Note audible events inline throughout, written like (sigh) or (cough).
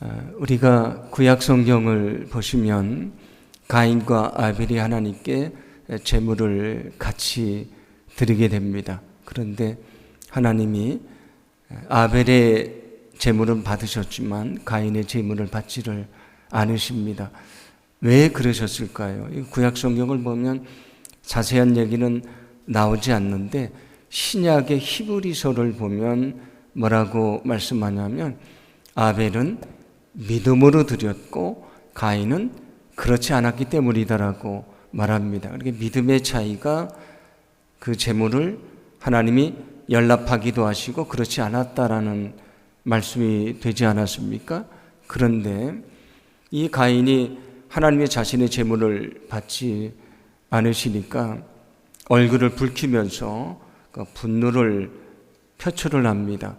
어, 우리가 구약 성경을 보시면 가인과 아벨이 하나님께 제물을 같이 드리게 됩니다. 그런데 하나님이 아벨의 제물은 받으셨지만 가인의 제물을 받지를 않으십니다. 왜 그러셨을까요? 구약 성경을 보면 자세한 얘기는 나오지 않는데 신약의 히브리서를 보면 뭐라고 말씀하냐면 아벨은 믿음으로 드렸고 가인은 그렇지 않았기 때문이다라고 말합니다. 그렇게 믿음의 차이가 그 재물을 하나님이 연락하기도 하시고 그렇지 않았다라는 말씀이 되지 않았습니까? 그런데 이 가인이 하나님의 자신의 재물을 받지 않으시니까 얼굴을 붉히면서 그 분노를 표출을 합니다.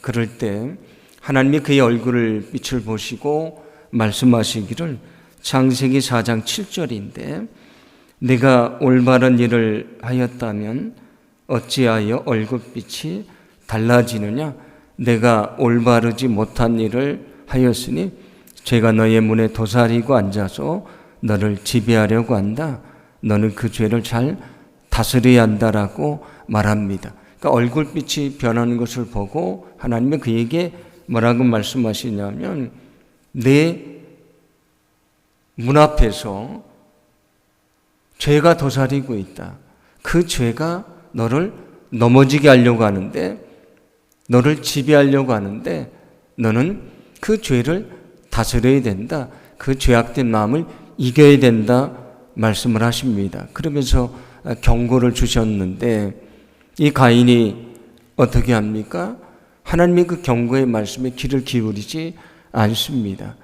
그럴 때 하나님이 그의 얼굴을 빛을 보시고 말씀하시기를 창세기 4장 7절인데 내가 올바른 일을 하였다면 어찌하여 얼굴빛이 달라지느냐 내가 올바르지 못한 일을 하였으니 죄가 너의 문에 도사리고 앉아서 너를 지배하려고 한다 너는 그 죄를 잘 다스려야 한다라고 말합니다. 그러니까 얼굴빛이 변하는 것을 보고 하나님은 그에게 뭐라고 말씀하시냐면 내 문 앞에서 죄가 도사리고 있다. 그 죄가 너를 넘어지게 하려고 하는데 너를 지배하려고 하는데 너는 그 죄를 다스려야 된다. 그 죄악된 마음을 이겨야 된다 말씀을 하십니다. 그러면서 경고를 주셨는데 이 가인이 어떻게 합니까? 하나님의 그 경고의 말씀에 귀를 기울이지 않습니다.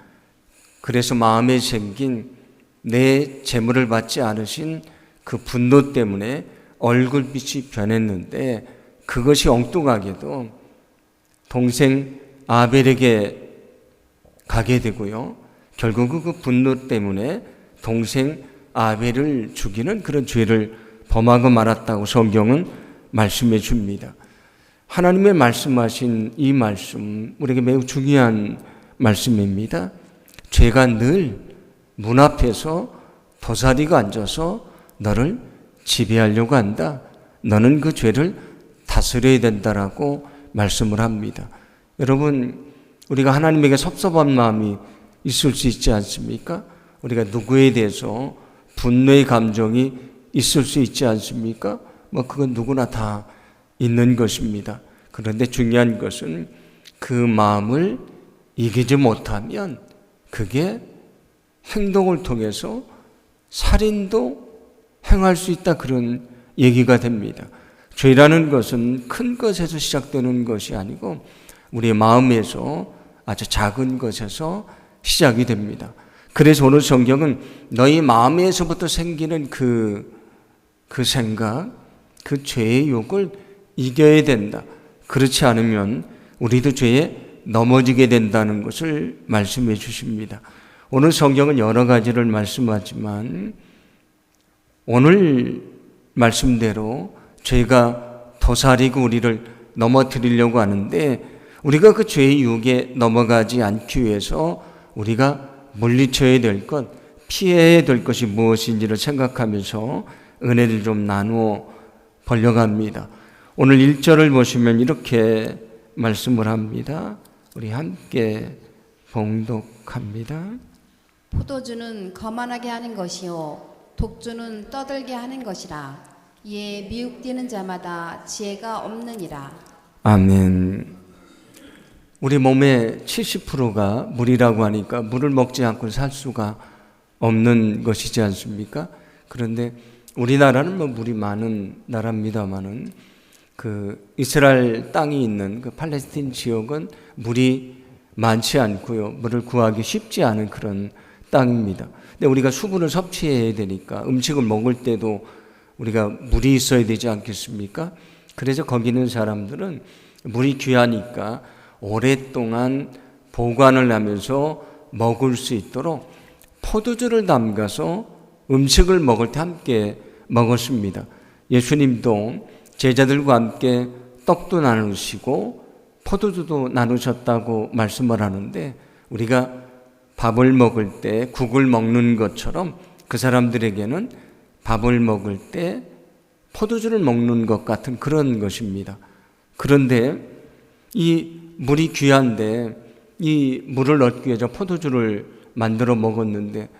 그래서 마음에 생긴 내 재물을 받지 않으신 그 분노 때문에 얼굴빛이 변했는데 그것이 엉뚱하게도 동생 아벨에게 가게 되고요. 결국 그 분노 때문에 동생 아벨을 죽이는 그런 죄를 범하고 말았다고 성경은 말씀해 줍니다. 하나님의 말씀하신 이 말씀, 우리에게 매우 중요한 말씀입니다. 죄가 늘 문 앞에서 도사리가 앉아서 너를 지배하려고 한다. 너는 그 죄를 다스려야 된다라고 말씀을 합니다. 여러분, 우리가 하나님에게 섭섭한 마음이 있을 수 있지 않습니까? 우리가 누구에 대해서 분노의 감정이 있을 수 있지 않습니까? 뭐 그건 누구나 다 있는 것입니다. 그런데 중요한 것은 그 마음을 이기지 못하면 그게 행동을 통해서 살인도 행할 수 있다 그런 얘기가 됩니다. 죄라는 것은 큰 것에서 시작되는 것이 아니고 우리의 마음에서 아주 작은 것에서 시작이 됩니다. 그래서 오늘 성경은 너희 마음에서부터 생기는 그, 그 생각, 그 죄의 욕을 이겨야 된다. 그렇지 않으면 우리도 죄에 넘어지게 된다는 것을 말씀해 주십니다. 오늘 성경은 여러 가지를 말씀하지만 오늘 말씀대로 죄가 도사리고 우리를 넘어뜨리려고 하는데 우리가 그 죄의 유혹에 넘어가지 않기 위해서 우리가 물리쳐야 될 것, 피해야 될 것이 무엇인지를 생각하면서 은혜를 좀 나누어 벌려갑니다. 오늘 1절을 보시면 이렇게 말씀을 합니다. 우리 함께 봉독합니다. 포도주는 거만하게 하는 것이요 독주는 떠들게 하는 것이라 이에 미혹되는 자마다 지혜가 없느니라 아멘. 우리 몸의 70%가 물이라고 하니까 물을 먹지 않고 살 수가 없는 것이지 않습니까? 그런데 우리나라는 뭐 물이 많은 나라입니다만은 그 이스라엘 땅이 있는 그 팔레스틴 지역은 물이 많지 않고요. 물을 구하기 쉽지 않은 그런 땅입니다. 근데 우리가 수분을 섭취해야 되니까 음식을 먹을 때도 우리가 물이 있어야 되지 않겠습니까? 그래서 거기 있는 사람들은 물이 귀하니까 오랫동안 보관을 하면서 먹을 수 있도록 포도주를 담가서 음식을 먹을 때 함께 먹었습니다. 예수님도 제자들과 함께 떡도 나누시고 포도주도 나누셨다고 말씀을 하는데 우리가 밥을 먹을 때 국을 먹는 것처럼 그 사람들에게는 밥을 먹을 때 포도주를 먹는 것 같은 그런 것입니다. 그런데 이 물이 귀한데 이 물을 얻기 위해서 포도주를 만들어 먹었는데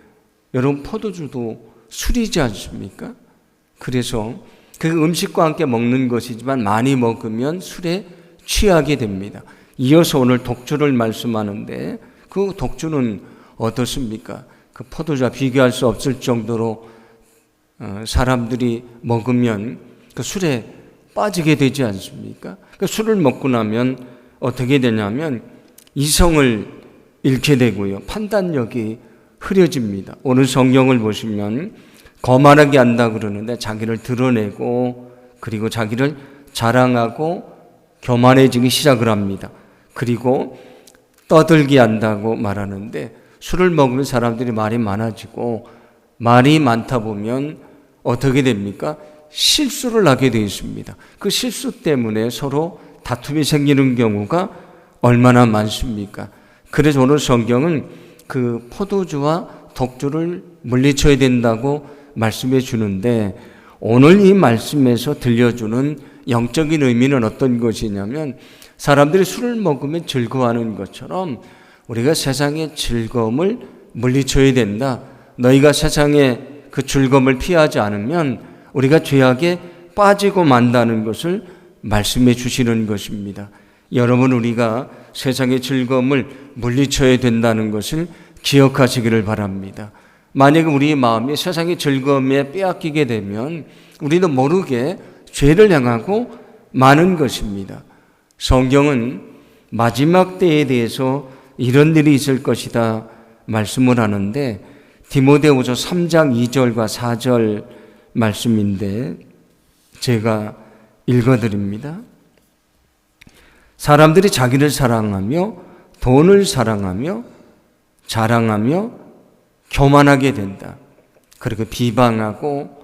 여러분 포도주도 술이지 않습니까? 그래서 그 음식과 함께 먹는 것이지만 많이 먹으면 술에 취하게 됩니다. 이어서 오늘 독주를 말씀하는데 그 독주는 어떻습니까? 그 포도주와 비교할 수 없을 정도로 어, 사람들이 먹으면 그 술에 빠지게 되지 않습니까? 그 술을 먹고 나면 어떻게 되냐면 이성을 잃게 되고요. 판단력이 흐려집니다. 오늘 성경을 보시면 거만하게 한다 그러는데 자기를 드러내고 그리고 자기를 자랑하고 교만해지기 시작을 합니다. 그리고 떠들게 한다고 말하는데 술을 먹으면 사람들이 말이 많아지고 말이 많다 보면 어떻게 됩니까? 실수를 하게 되어 있습니다. 그 실수 때문에 서로 다툼이 생기는 경우가 얼마나 많습니까? 그래서 오늘 성경은 그 포도주와 독주를 물리쳐야 된다고 말씀해 주는데 오늘 이 말씀에서 들려주는 영적인 의미는 어떤 것이냐면 사람들이 술을 먹으면 즐거워하는 것처럼 우리가 세상의 즐거움을 물리쳐야 된다. 너희가 세상의 그 즐거움을 피하지 않으면 우리가 죄악에 빠지고 만다는 것을 말씀해 주시는 것입니다. 여러분 우리가 세상의 즐거움을 물리쳐야 된다는 것을 기억하시기를 바랍니다. 만약 우리의 마음이 세상의 즐거움에 빼앗기게 되면 우리도 모르게 죄를 향하고 많은 것입니다. 성경은 마지막 때에 대해서 이런 일이 있을 것이다 말씀을 하는데 디모데후서 3장 2절과 4절 말씀인데 제가 읽어 드립니다. 사람들이 자기를 사랑하며 돈을 사랑하며 자랑하며 교만하게 된다. 그리고 비방하고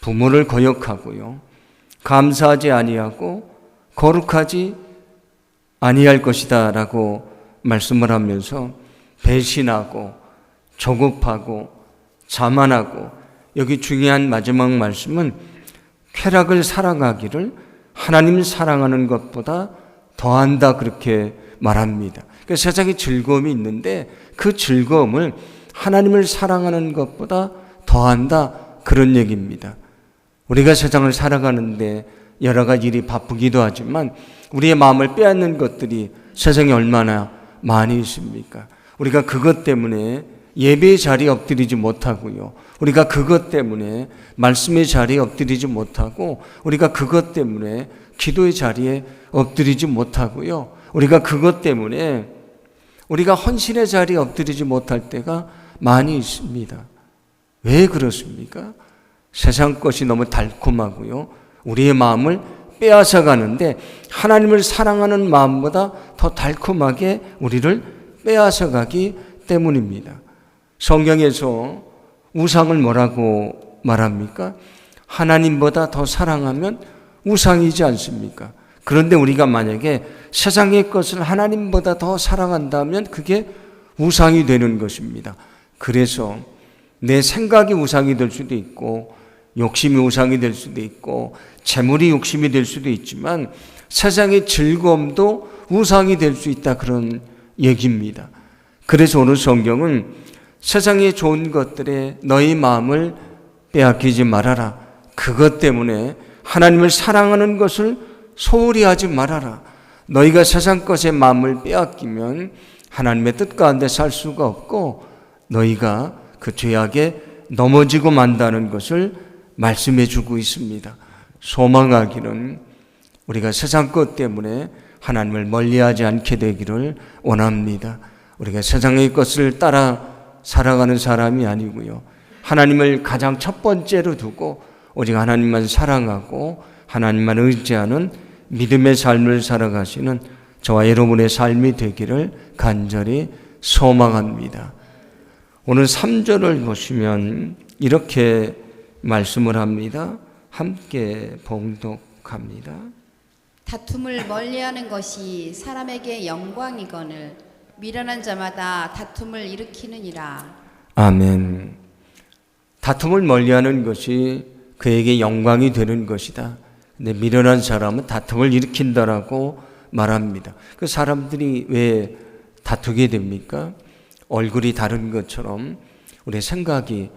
부모를 거역하고요. 감사하지 아니하고 거룩하지 아니할 것이다라고 말씀을 하면서 배신하고 조급하고 자만하고 여기 중요한 마지막 말씀은 쾌락을 사랑하기를 하나님을 사랑하는 것보다 더한다 그렇게 말합니다. 그러니까 세상에 즐거움이 있는데 그 즐거움을 하나님을 사랑하는 것보다 더한다 그런 얘기입니다. 우리가 세상을 살아가는데 여러 가지 일이 바쁘기도 하지만 우리의 마음을 빼앗는 것들이 세상에 얼마나 많이 있습니까? 우리가 그것 때문에 예배의 자리에 엎드리지 못하고요. 우리가 그것 때문에 말씀의 자리에 엎드리지 못하고 우리가 그것 때문에 기도의 자리에 엎드리지 못하고요. 우리가 그것 때문에 우리가 헌신의 자리에 엎드리지 못할 때가 많이 있습니다. 왜 그렇습니까? 세상 것이 너무 달콤하고요. 우리의 마음을 빼앗아 가는데 하나님을 사랑하는 마음보다 더 달콤하게 우리를 빼앗아 가기 때문입니다. 성경에서 우상을 뭐라고 말합니까? 하나님보다 더 사랑하면 우상이지 않습니까? 그런데 우리가 만약에 세상의 것을 하나님보다 더 사랑한다면 그게 우상이 되는 것입니다. 그래서 내 생각이 우상이 될 수도 있고 욕심이 우상이 될 수도 있고 재물이 욕심이 될 수도 있지만 세상의 즐거움도 우상이 될 수 있다 그런 얘기입니다. 그래서 오늘 성경은 세상의 좋은 것들에 너희 마음을 빼앗기지 말아라. 그것 때문에 하나님을 사랑하는 것을 소홀히 하지 말아라. 너희가 세상 것에 마음을 빼앗기면 하나님의 뜻 가운데 살 수가 없고 너희가 그 죄악에 넘어지고 만다는 것을 말씀해 주고 있습니다. 소망하기는 우리가 세상 것 때문에 하나님을 멀리하지 않게 되기를 원합니다. 우리가 세상의 것을 따라 살아가는 사람이 아니고요. 하나님을 가장 첫 번째로 두고 오직 하나님만 사랑하고 하나님만 의지하는 믿음의 삶을 살아가시는 저와 여러분의 삶이 되기를 간절히 소망합니다. 오늘 3절을 보시면 이렇게 말씀을 합니다. 함께 봉독합니다. 다툼을 멀리하는 것이 사람에게 영광이거늘 미련한 자마다 다툼을 일으키느니라. 아멘. 다툼을 멀리하는 것이 그에게 영광이 되는 것이다. 근데 미련한 사람은 다툼을 일으킨다라고 말합니다. 그 사람들이 왜 다투게 됩니까? 얼굴이 다른 것처럼 우리 생각이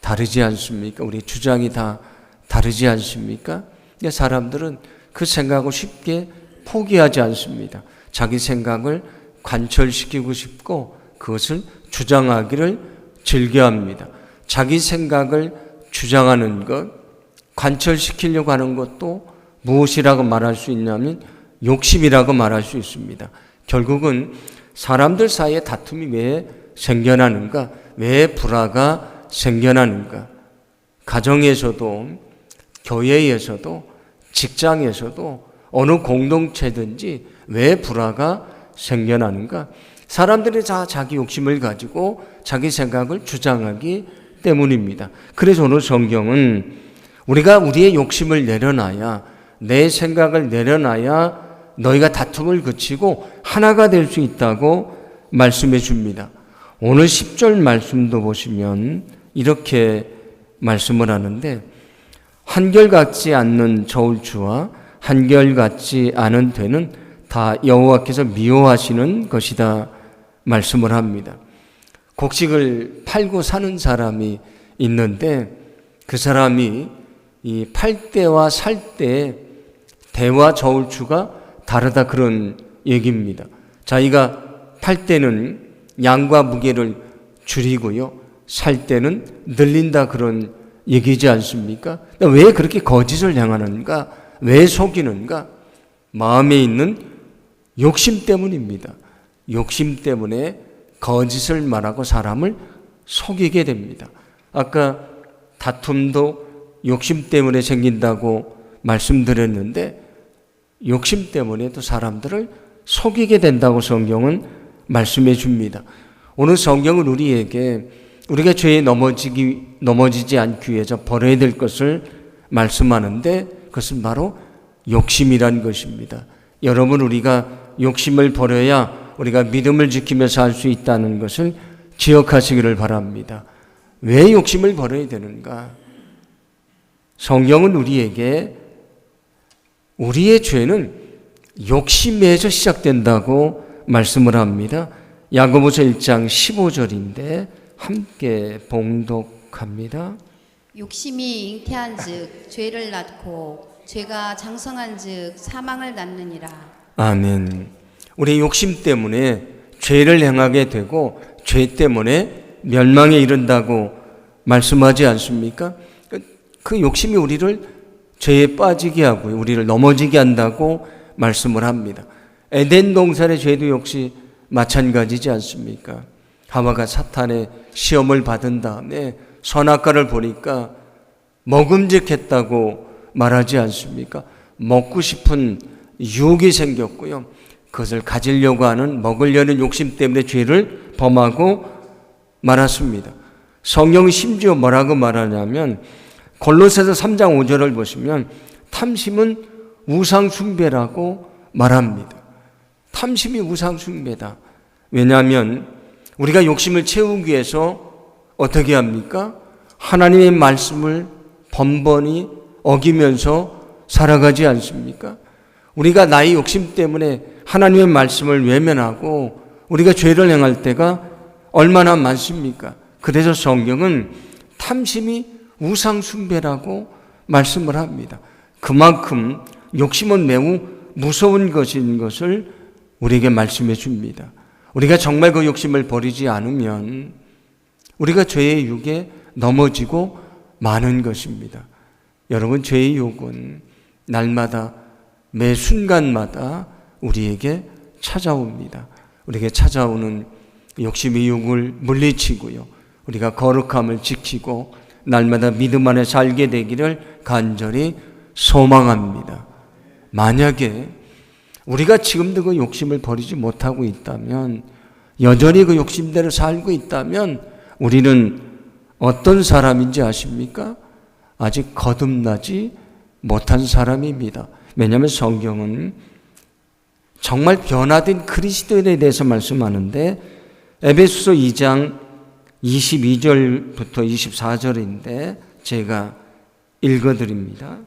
다르지 않습니까? 우리 주장이 다 다르지 않습니까? 사람들은 그 생각을 쉽게 포기하지 않습니다. 자기 생각을 관철시키고 싶고 그것을 주장하기를 즐겨합니다. 자기 생각을 주장하는 것, 관철시키려고 하는 것도 무엇이라고 말할 수 있냐면 욕심이라고 말할 수 있습니다. 결국은 사람들 사이에 다툼이 왜 생겨나는가? 왜 불화가 생겨나는가? 가정에서도, 교회에서도, 직장에서도, 어느 공동체든지 왜 불화가 생겨나는가? 사람들이 다 자기 욕심을 가지고 자기 생각을 주장하기 때문입니다. 그래서 오늘 성경은 우리가 우리의 욕심을 내려놔야 내 생각을 내려놔야 너희가 다툼을 그치고 하나가 될 수 있다고 말씀해 줍니다. 오늘 10절 말씀도 보시면 이렇게 말씀을 하는데 한결같지 않는 저울추와 한결같지 않은 되는 다 여호와께서 미워하시는 것이다 말씀을 합니다. 곡식을 팔고 사는 사람이 있는데 그 사람이 이 팔 때와 살때 대와 저울추가 다르다 그런 얘기입니다. 자기가 팔 때는 양과 무게를 줄이고요. 살 때는 늘린다 그런 얘기지 않습니까? 왜 그렇게 거짓을 향하는가? 왜 속이는가? 마음에 있는 욕심 때문입니다. 욕심 때문에 거짓을 말하고 사람을 속이게 됩니다. 아까 다툼도 욕심 때문에 생긴다고 말씀드렸는데 욕심 때문에 또 사람들을 속이게 된다고 성경은 말씀해 줍니다. 오늘 성경은 우리에게 우리가 죄에 넘어지기 넘어지지 않기 위해서 버려야 될 것을 말씀하는데 그것은 바로 욕심이란 것입니다. 여러분 우리가 욕심을 버려야 우리가 믿음을 지키면서 할 수 있다는 것을 기억하시기를 바랍니다. 왜 욕심을 버려야 되는가? 성경은 우리에게 우리의 죄는 욕심에서 시작된다고 말씀을 합니다. 야고보서 1장 15절인데 함께 봉독합니다. 욕심이 잉태한즉 죄를 낳고 죄가 장성한즉 사망을 낳느니라. 아멘. 우리 욕심 때문에 죄를 행하게 되고 죄 때문에 멸망에 이른다고 말씀하지 않습니까? 그 욕심이 우리를 죄에 빠지게 하고 우리를 넘어지게 한다고 말씀을 합니다. 에덴 동산의 죄도 역시 마찬가지지 않습니까? 하와가 사탄의 시험을 받은 다음에 선악과를 보니까 먹음직했다고 말하지 않습니까? 먹고 싶은 유혹이 생겼고요. 그것을 가지려고 하는 먹으려는 욕심 때문에 죄를 범하고 말았습니다. 성경이 심지어 뭐라고 말하냐면 골로새서 3장 5절을 보시면 탐심은 우상 숭배라고 말합니다. 탐심이 우상 숭배다. 왜냐하면 우리가 욕심을 채우기 위해서 어떻게 합니까? 하나님의 말씀을 번번이 어기면서 살아가지 않습니까? 우리가 나의 욕심 때문에 하나님의 말씀을 외면하고 우리가 죄를 행할 때가 얼마나 많습니까? 그래서 성경은 탐심이 우상숭배라고 말씀을 합니다. 그만큼 욕심은 매우 무서운 것인 것을 우리에게 말씀해 줍니다. 우리가 정말 그 욕심을 버리지 않으면 우리가 죄의 육에 넘어지고 마는 것입니다. 여러분, 죄의 욕은 날마다 매 순간마다 우리에게 찾아옵니다. 우리에게 찾아오는 욕심의 욕을 물리치고요. 우리가 거룩함을 지키고 날마다 믿음 안에 살게 되기를 간절히 소망합니다. 만약에 우리가 지금도 그 욕심을 버리지 못하고 있다면, 여전히 그 욕심대로 살고 있다면, 우리는 어떤 사람인지 아십니까? 아직 거듭나지 못한 사람입니다. 왜냐하면 성경은 정말 변화된 그리스도인에 대해서 말씀하는데 에베소서 2장 22절부터 24절인데 제가 읽어드립니다.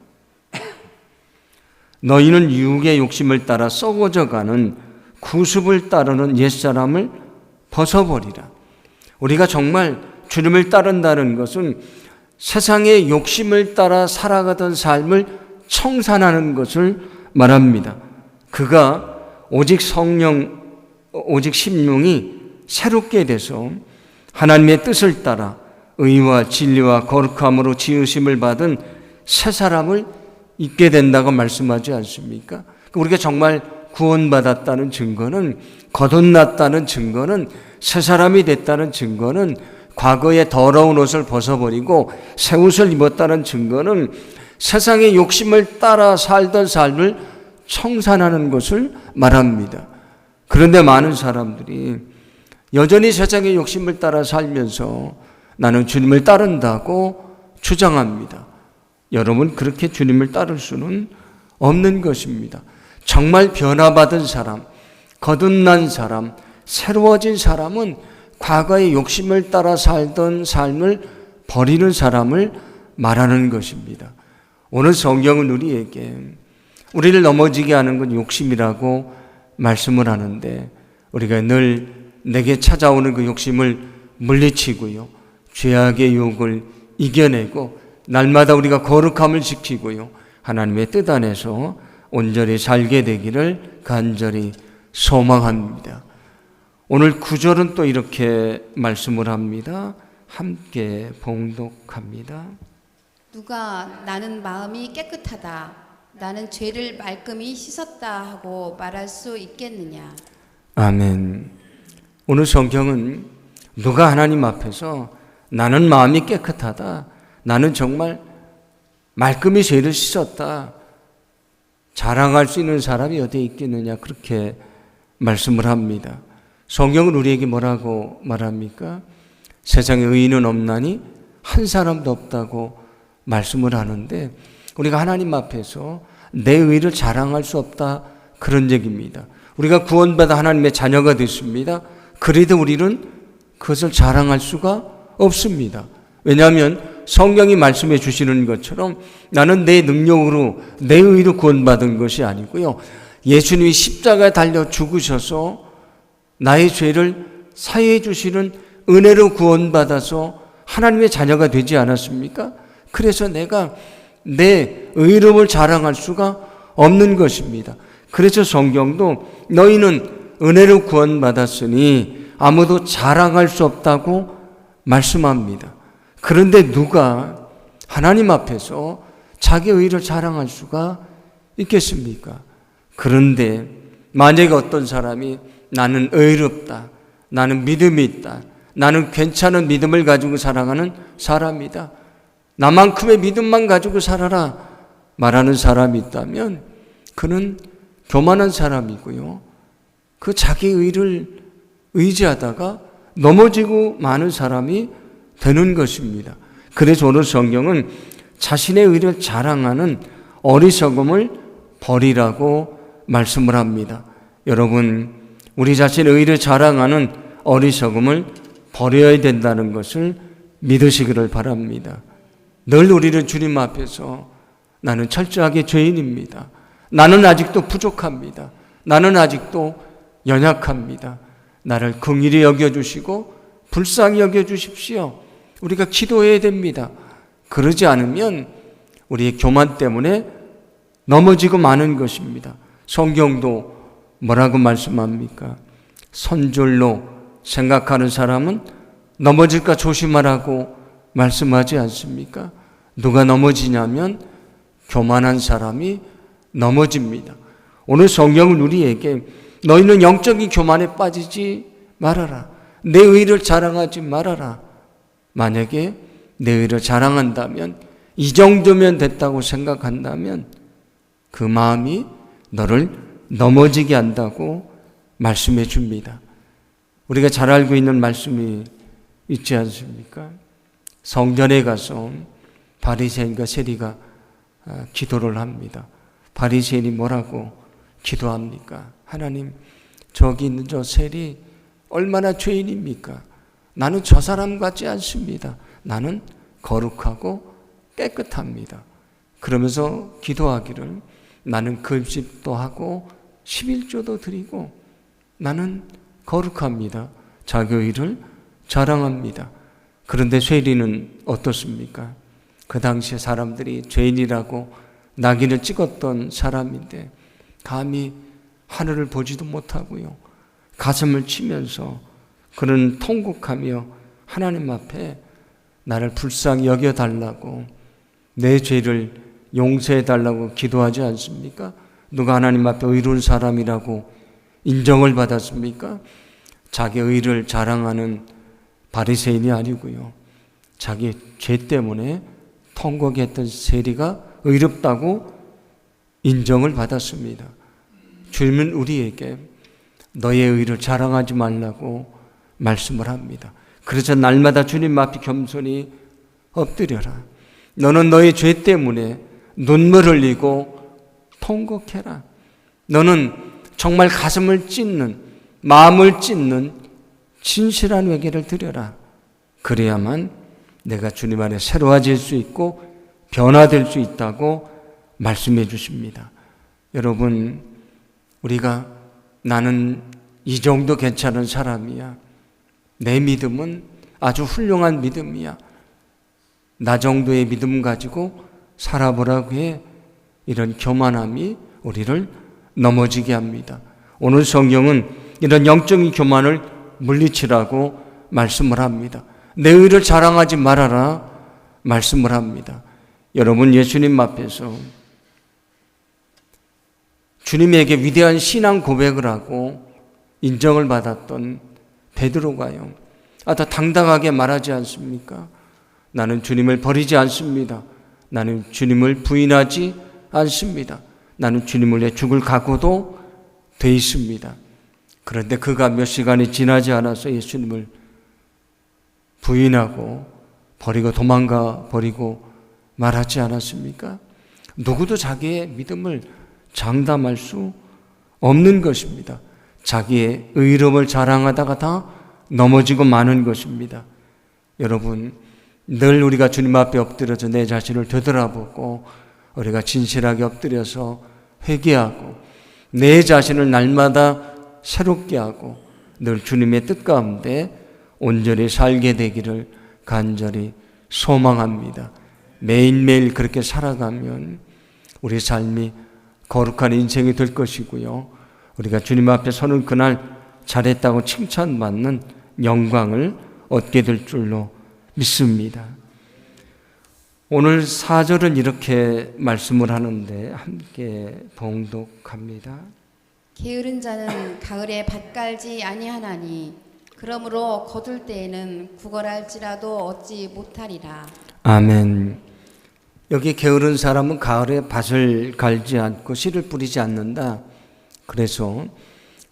너희는 육의 욕심을 따라 썩어져 가는 구습을 따르는 옛사람을 벗어버리라. 우리가 정말 주님을 따른다는 것은 세상의 욕심을 따라 살아가던 삶을 청산하는 것을 말합니다. 그가 오직 성령, 오직 심령이 새롭게 돼서 하나님의 뜻을 따라 의와 진리와 거룩함으로 지으심을 받은 새 사람을 있게 된다고 말씀하지 않습니까? 우리가 정말 구원받았다는 증거는 거듭났다는 증거는 새 사람이 됐다는 증거는 과거의 더러운 옷을 벗어버리고 새 옷을 입었다는 증거는 세상의 욕심을 따라 살던 삶을 청산하는 것을 말합니다. 그런데 많은 사람들이 여전히 세상의 욕심을 따라 살면서 나는 주님을 따른다고 주장합니다. 여러분, 그렇게 주님을 따를 수는 없는 것입니다. 정말 변화받은 사람, 거듭난 사람, 새로워진 사람은 과거의 욕심을 따라 살던 삶을 버리는 사람을 말하는 것입니다. 오늘 성경은 우리에게 우리를 넘어지게 하는 건 욕심이라고 말씀을 하는데 우리가 늘 내게 찾아오는 그 욕심을 물리치고요. 죄악의 유혹을 이겨내고 날마다 우리가 거룩함을 지키고요. 하나님의 뜻 안에서 온전히 살게 되기를 간절히 소망합니다. 오늘 구절은 또 이렇게 말씀을 합니다. 함께 봉독합니다. 누가 나는 마음이 깨끗하다. 나는 죄를 말끔히 씻었다 하고 말할 수 있겠느냐? 아멘. 오늘 성경은 누가 하나님 앞에서 나는 마음이 깨끗하다. 나는 정말 말끔히 죄를 씻었다. 자랑할 수 있는 사람이 어디에 있겠느냐. 그렇게 말씀을 합니다. 성경은 우리에게 뭐라고 말합니까? 세상에 의인은 없나니 한 사람도 없다고 말씀을 하는데 우리가 하나님 앞에서 내 의를 자랑할 수 없다 그런 얘기입니다. 우리가 구원받아 하나님의 자녀가 됐습니다. 그래도 우리는 그것을 자랑할 수가 없습니다. 왜냐하면 성경이 말씀해 주시는 것처럼 나는 내 능력으로 내 의로 구원받은 것이 아니고요. 예수님이 십자가에 달려 죽으셔서 나의 죄를 사해해 주시는 은혜로 구원받아서 하나님의 자녀가 되지 않았습니까? 그래서 내가 내 의름을 자랑할 수가 없는 것입니다. 그래서 성경도 너희는 은혜로 구원받았으니 아무도 자랑할 수 없다고 말씀합니다. 그런데 누가 하나님 앞에서 자기 의를 자랑할 수가 있겠습니까? 그런데 만약에 어떤 사람이 나는 의롭다. 나는 믿음이 있다. 나는 괜찮은 믿음을 가지고 살아가는 사람이다. 나만큼의 믿음만 가지고 살아라. 말하는 사람이 있다면 그는 교만한 사람이고요. 그 자기 의를 의지하다가 넘어지고 많은 사람이 되는 것입니다. 그래서 오늘 성경은 자신의 의를 자랑하는 어리석음을 버리라고 말씀을 합니다. 여러분, 우리 자신의 의를 자랑하는 어리석음을 버려야 된다는 것을 믿으시기를 바랍니다. 늘 우리는 주님 앞에서 나는 철저하게 죄인입니다. 나는 아직도 부족합니다. 나는 아직도 연약합니다. 나를 긍일히 여겨주시고 불쌍히 여겨주십시오. 우리가 기도해야 됩니다. 그러지 않으면 우리의 교만 때문에 넘어지고 마는 것입니다. 성경도 뭐라고 말씀합니까? 선줄로 생각하는 사람은 넘어질까 조심하라고 말씀하지 않습니까? 누가 넘어지냐면 교만한 사람이 넘어집니다. 오늘 성경은 우리에게 너희는 영적인 교만에 빠지지 말아라. 내 의를 자랑하지 말아라. 만약에 내 의를 자랑한다면 이 정도면 됐다고 생각한다면 그 마음이 너를 넘어지게 한다고 말씀해 줍니다. 우리가 잘 알고 있는 말씀이 있지 않습니까? 성전에 가서 바리새인과 세리가 아, 기도를 합니다. 바리새인이 뭐라고 기도합니까? 하나님, 저기 있는 저 셀이 얼마나 죄인입니까? 나는 저 사람 같지 않습니다. 나는 거룩하고 깨끗합니다. 그러면서 기도하기를 나는 금식도 하고 11조도 드리고 나는 거룩합니다. 의를 자랑합니다. 그런데 쇠리는 어떻습니까? 그 당시에 사람들이 죄인이라고 낙인을 찍었던 사람인데 감히 하늘을 보지도 못하고요. 가슴을 치면서 그는 통곡하며 하나님 앞에 나를 불쌍히 여겨 달라고 내 죄를 용서해 달라고 기도하지 않습니까? 누가 하나님 앞에 의로운 사람이라고 인정을 받았습니까? 자기 의를 자랑하는 바리새인이 아니고요. 자기 죄 때문에 통곡했던 세리가 의롭다고 인정을 받았습니다. 주님은 우리에게 너의 의를 자랑하지 말라고 말씀을 합니다. 그래서 날마다 주님 앞에 겸손히 엎드려라. 너는 너의 죄 때문에 눈물 흘리고 통곡해라. 너는 정말 가슴을 찢는, 마음을 찢는 진실한 외개를 드려라. 그래야만 내가 주님 안에 새로워질 수 있고 변화될 수 있다고 말씀해 주십니다. 여러분, 우리가 나는 이 정도 괜찮은 사람이야. 내 믿음은 아주 훌륭한 믿음이야. 나 정도의 믿음 가지고 살아보라고 해. 이런 교만함이 우리를 넘어지게 합니다. 오늘 성경은 이런 영적인 교만을 물리치라고 말씀을 합니다. 내 의를 자랑하지 말아라 말씀을 합니다. 여러분 예수님 앞에서 주님에게 위대한 신앙 고백을 하고 인정을 받았던 베드로가요. 아, 더 당당하게 말하지 않습니까? 나는 주님을 버리지 않습니다. 나는 주님을 부인하지 않습니다. 나는 주님을 위해 죽을 각오도 돼 있습니다. 그런데 그가 몇 시간이 지나지 않아서 예수님을 부인하고 버리고 도망가 버리고 말하지 않았습니까? 누구도 자기의 믿음을 장담할 수 없는 것입니다. 자기의 의로움을 자랑하다가 다 넘어지고 마는 것입니다. 여러분, 늘 우리가 주님 앞에 엎드려서 내 자신을 되돌아보고 우리가 진실하게 엎드려서 회개하고 내 자신을 날마다 새롭게 하고 늘 주님의 뜻 가운데 온전히 살게 되기를 간절히 소망합니다. 매일매일 그렇게 살아가면 우리 삶이 거룩한 인생이 될 것이고요. 우리가 주님 앞에 서는 그날 잘했다고 칭찬받는 영광을 얻게 될 줄로 믿습니다. 오늘 4절은 이렇게 말씀을 하는데 함께 봉독합니다. 게으른 자는 가을에 밭 갈지 아니하나니 그러므로 거둘 때에는 구걸할지라도 얻지 못하리라. 아멘. 여기 게으른 사람은 가을에 밭을 갈지 않고 씨를 뿌리지 않는다. 그래서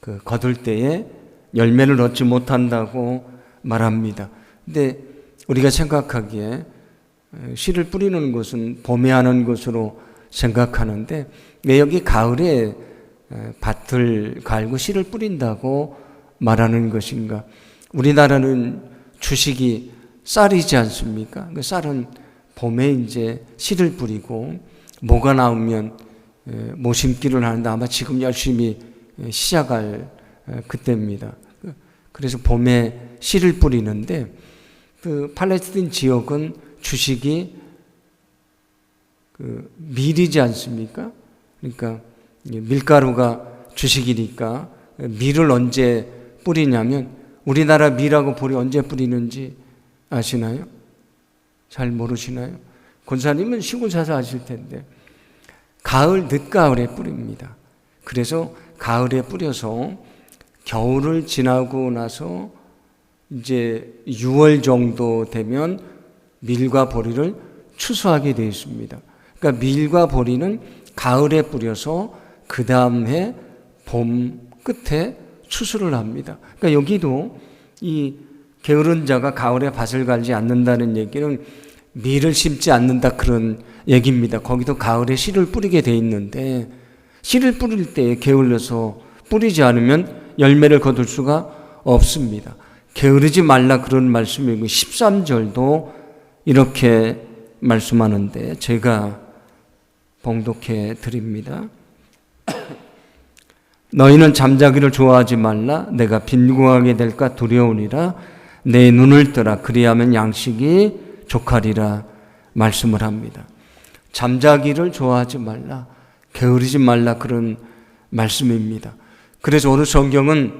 그 거둘 때에 열매를 얻지 못한다고 말합니다. 근데 우리가 생각하기에 씨를 뿌리는 것은 봄에 하는 것으로 생각하는데 왜 여기 가을에 밭을 갈고 씨를 뿌린다고 말하는 것인가? 우리나라는 주식이 쌀이지 않습니까? 그 쌀은 봄에 이제 씨를 뿌리고 모가 나오면 모심기를 하는데 아마 지금 열심히 시작할 그때입니다. 그래서 봄에 씨를 뿌리는데 그 팔레스틴 지역은 주식이 그 밀이지 않습니까? 그러니까 밀가루가 주식이니까 밀을 언제 뿌리냐면 우리나라 밀하고 보리 언제 뿌리는지 아시나요? 잘 모르시나요? 권사님은 시골 사서 아실 텐데 가을 늦가을에 뿌립니다. 그래서 가을에 뿌려서 겨울을 지나고 나서 이제 6월 정도 되면 밀과 보리를 추수하게 되어 있습니다. 그러니까 밀과 보리는 가을에 뿌려서 그 다음에 봄 끝에 추수를 합니다. 그러니까 여기도 이 게으른 자가 가을에 밭을 갈지 않는다는 얘기는 밀을 심지 않는다 그런 얘기입니다. 거기도 가을에 씨를 뿌리게 돼 있는데 씨를 뿌릴 때 게을러서 뿌리지 않으면 열매를 거둘 수가 없습니다. 게으르지 말라 그런 말씀이고 13절도 이렇게 말씀하는데 제가 봉독해 드립니다. (clears throat) 너희는 잠자기를 좋아하지 말라 내가 빈궁하게 될까 두려우니라 내 눈을 뜨라 그리하면 양식이 족하리라 말씀을 합니다. 잠자기를 좋아하지 말라 게으르지 말라 그런 말씀입니다. 그래서 오늘 성경은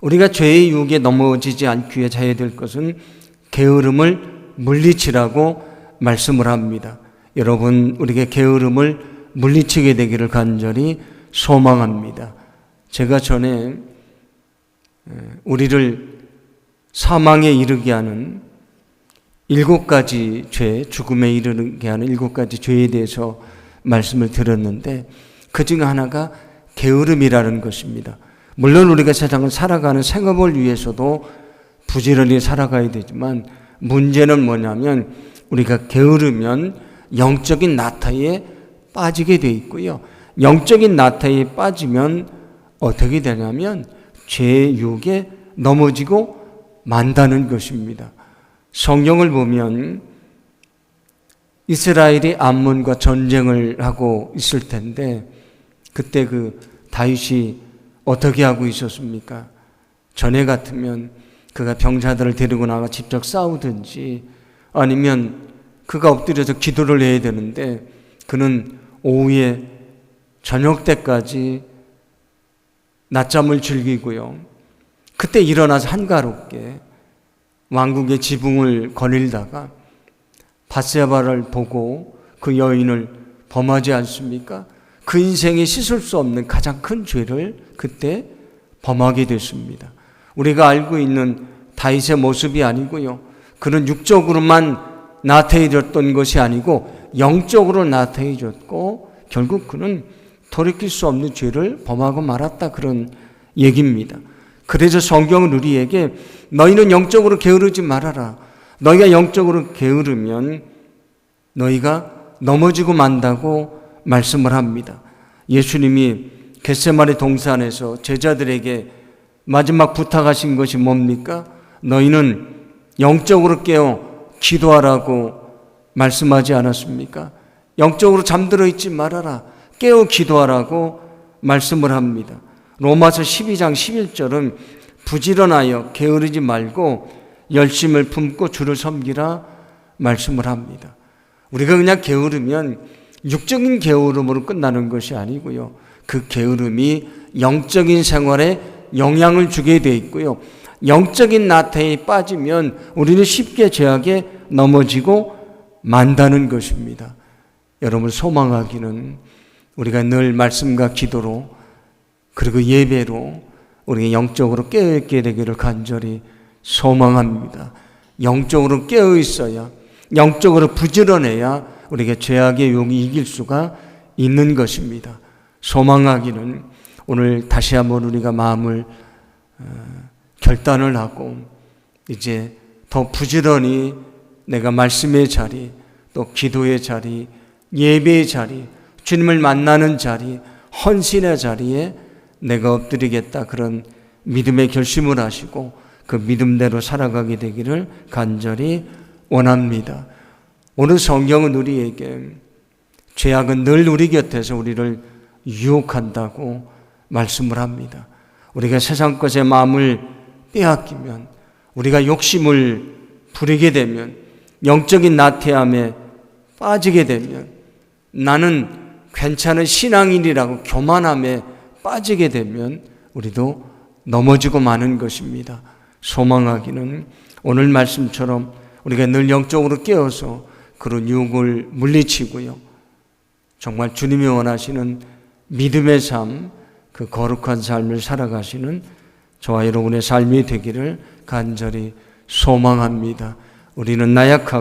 우리가 죄의 유혹에 넘어지지 않기 위해 자야 될 것은 게으름을 물리치라고 말씀을 합니다. 여러분 우리에게 게으름을 물리치게 되기를 간절히 소망합니다. 제가 전에 우리를 사망에 이르게 하는 일곱 가지 죄, 죽음에 이르게 하는 일곱 가지 죄에 대해서 말씀을 드렸는데 그 중 하나가 게으름이라는 것입니다. 물론 우리가 세상을 살아가는 생업을 위해서도 부지런히 살아가야 되지만 문제는 뭐냐면 우리가 게으르면 영적인 나타에 빠지게 돼 있고요. 영적인 나타에 빠지면 어떻게 되냐면 죄의 유혹에 넘어지고 만다는 것입니다. 성경을 보면 이스라엘이 암몬과 전쟁을 하고 있을 텐데 그때 그 다윗이 어떻게 하고 있었습니까? 전에 같으면 그가 병사들을 데리고 나가 직접 싸우든지 아니면 그가 엎드려서 기도를 해야 되는데 그는 오후에 저녁 때까지 낮잠을 즐기고요. 그때 일어나서 한가롭게 왕국의 지붕을 거닐다가 바세바를 보고 그 여인을 범하지 않습니까? 그 인생에 씻을 수 없는 가장 큰 죄를 그때 범하게 됐습니다. 우리가 알고 있는 다윗의 모습이 아니고요. 그는 육적으로만 나타해졌던 것이 아니고 영적으로 나타해졌고 결국 그는 돌이킬 수 없는 죄를 범하고 말았다 그런 얘기입니다. 그래서 성경은 우리에게 너희는 영적으로 게으르지 말아라. 너희가 영적으로 게으르면 너희가 넘어지고 만다고 말씀을 합니다. 예수님이 겟세마리 동산에서 제자들에게 마지막 부탁하신 것이 뭡니까? 너희는 영적으로 깨어 기도하라고 말씀하지 않았습니까? 영적으로 잠들어 있지 말아라. 깨어 기도하라고 말씀을 합니다. 로마서 12장 11절은 부지런하여 게으르지 말고 열심을 품고 주를 섬기라 말씀을 합니다. 우리가 그냥 게으르면 육적인 게으름으로 끝나는 것이 아니고요. 그 게으름이 영적인 생활에 영향을 주게 돼 있고요. 영적인 나태에 빠지면 우리는 쉽게 죄악에 넘어지고 만다는 것입니다. 여러분 소망하기는 우리가 늘 말씀과 기도로 그리고 예배로 우리가 영적으로 깨어있게 되기를 간절히 소망합니다. 영적으로 깨어 있어야 영적으로 부지런해야 우리가 죄악의 용이 이길 수가 있는 것입니다. 소망하기는 오늘 다시 한번 우리가 마음을 어, 결단을 하고 이제 더 부지런히 내가 말씀의 자리, 또 기도의 자리, 예배의 자리, 주님을 만나는 자리, 헌신의 자리에 내가 엎드리겠다 그런 믿음의 결심을 하시고 그 믿음대로 살아가게 되기를 간절히 원합니다. 오늘 성경은 우리에게 죄악은 늘 우리 곁에서 우리를 유혹한다고 말씀을 합니다. 우리가 세상 것에 마음을 빼앗기면 우리가 욕심을 부리게 되면 영적인 나태함에 빠지게 되면 나는 괜찮은 신앙인이라고 교만함에 빠지게 되면 우리도 넘어지고 마는 것입니다. 소망하기는 오늘 말씀처럼 우리가 늘 영적으로 깨어서 그런 유혹을 물리치고요. 정말 주님이 원하시는 믿음의 삶, 그 거룩한 삶을 살아가시는 저와 여러분의 삶이 되기를 간절히 소망합니다. 우리는 나약하고